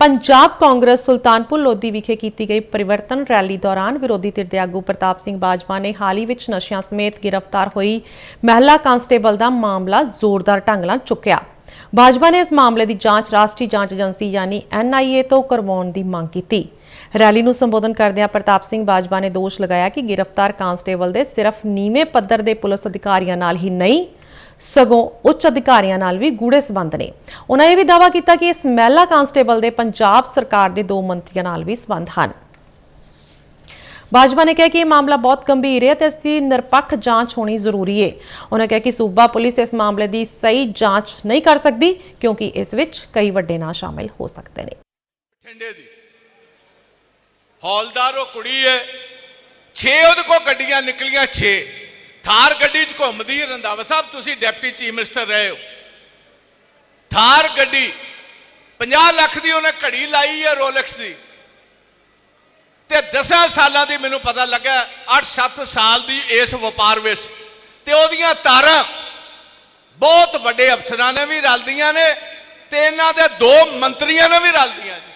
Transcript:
ਪੰਜਾਬ ਕਾਂਗਰਸ ਸੁਲਤਾਨਪੁਰ ਲੋਧੀ ਵਿਖੇ ਕੀਤੀ ਗਈ ਪਰਿਵਰਤਨ ਰੈਲੀ ਦੌਰਾਨ ਵਿਰੋਧੀ ਧਿਰ ਦੇ ਆਗੂ ਪ੍ਰਤਾਪ ਸਿੰਘ ਬਾਜਵਾ ਨੇ ਹਾਲ ਹੀ ਵਿੱਚ ਨਸ਼ਿਆਂ ਸਮੇਤ ਗ੍ਰਿਫਤਾਰ ਹੋਈ ਮਹਿਲਾ ਕਾਂਸਟੇਬਲ ਦਾ ਮਾਮਲਾ ਜ਼ੋਰਦਾਰ ਢੰਗ ਨਾਲ ਚੁੱਕਿਆ। ਬਾਜਵਾ ਨੇ ਇਸ ਮਾਮਲੇ ਦੀ ਜਾਂਚ ਰਾਸ਼ਟਰੀ ਜਾਂਚ ਏਜੰਸੀ ਯਾਨੀ ਐਨਆਈਏ ਤੋਂ ਕਰਵਾਉਣ ਦੀ ਮੰਗ ਕੀਤੀ। ਰੈਲੀ ਨੂੰ ਸੰਬੋਧਨ ਕਰਦਿਆਂ ਪ੍ਰਤਾਪ ਸਿੰਘ ਬਾਜਵਾ ਨੇ ਦੋਸ਼ ਲਗਾਇਆ ਕਿ ਗ੍ਰਿਫਤਾਰ ਕਾਂਸਟੇਬਲ ਦੇ ਸਿਰਫ ਨੀਵੇਂ ਪੱਧਰ ਦੇ ਪੁਲਿਸ ਅਧਿਕਾਰੀਆਂ ਨਾਲ ਹੀ ਨਹੀਂ ਸਗੋਂ ਉੱਚ ਅਧਿਕਾਰੀਆਂ ਨਾਲ ਵੀ ਗੂੜੇ ਸਬੰਧ ਨੇ। ਉਹਨਾਂ ਇਹ ਵੀ ਦਾਅਵਾ ਕੀਤਾ ਕਿ ਇਸ ਮਹਿਲਾ ਕਾਂਸਟੇਬਲ ਦੇ ਪੰਜਾਬ ਸਰਕਾਰ ਦੇ ਦੋ ਮੰਤਰੀਆਂ ਨਾਲ ਵੀ ਸਬੰਧ ਹਨ। ਬਾਜਵਾ ਨੇ ਕਿਹਾ ਕਿ ਇਹ ਮਾਮਲਾ ਬਹੁਤ ਗੰਭੀਰ ਹੈ ਤੇ ਇਸ ਦੀ ਨਿਰਪੱਖ ਜਾਂਚ ਹੋਣੀ ਜ਼ਰੂਰੀ ਹੈ। ਉਹਨਾਂ ਕਿਹਾ ਕਿ ਸੂਬਾ ਪੁਲਿਸ ਇਸ ਮਾਮਲੇ ਦੀ ਸਹੀ ਜਾਂਚ ਨਹੀਂ ਕਰ ਸਕਦੀ, ਕਿਉਂਕਿ ਇਸ ਵਿੱਚ ਕਈ ਵੱਡੇ ਨਾਂ ਸ਼ਾਮਿਲ ਹੋ ਸਕਦੇ ਨੇ। ਠੰਡੇ ਦੀ। ਹੌਲਦਾਰ ਉਹ ਕੁੜੀ ਹੈ। 6 ਉਹਦੇ ਕੋ ਗੱਡੀਆਂ ਨਿਕਲੀਆਂ 6 ਥਾਰ ਗੱਡੀ 'ਚ ਘੁੰਮਦੀ ਹੈ ਰੰਧਾਵਾ ਸਾਹਿਬ, ਤੁਸੀਂ ਡਿਪਟੀ ਚੀਫ ਮਿਨਿਸਟਰ ਰਹੇ ਹੋ। ਥਾਰ ਗੱਡੀ 50 ਲੱਖ ਦੀ ਉਹਨੇ ਘੜੀ ਲਾਈ ਹੈ ਰੋਲੈਕਸ ਦੀ। ਤੇ 10 ਸਾਲਾਂ ਦੀ ਮੈਨੂੰ ਪਤਾ ਲੱਗਾ 8-7 ਸਾਲ ਦੀ ਇਸ ਵਪਾਰ ਵਿੱਚ। ਤੇ ਉਹਦੀਆਂ ਤਾਰਾਂ ਬਹੁਤ ਵੱਡੇ ਅਫਸਰਾਂ ਨੇ ਵੀ ਰਲਦੀਆਂ ਨੇ, ਤੇ ਇਹਨਾਂ ਦੇ ਦੋ ਮੰਤਰੀਆਂ ਨੇ ਵੀ ਰਲਦੀਆਂ ਜੀ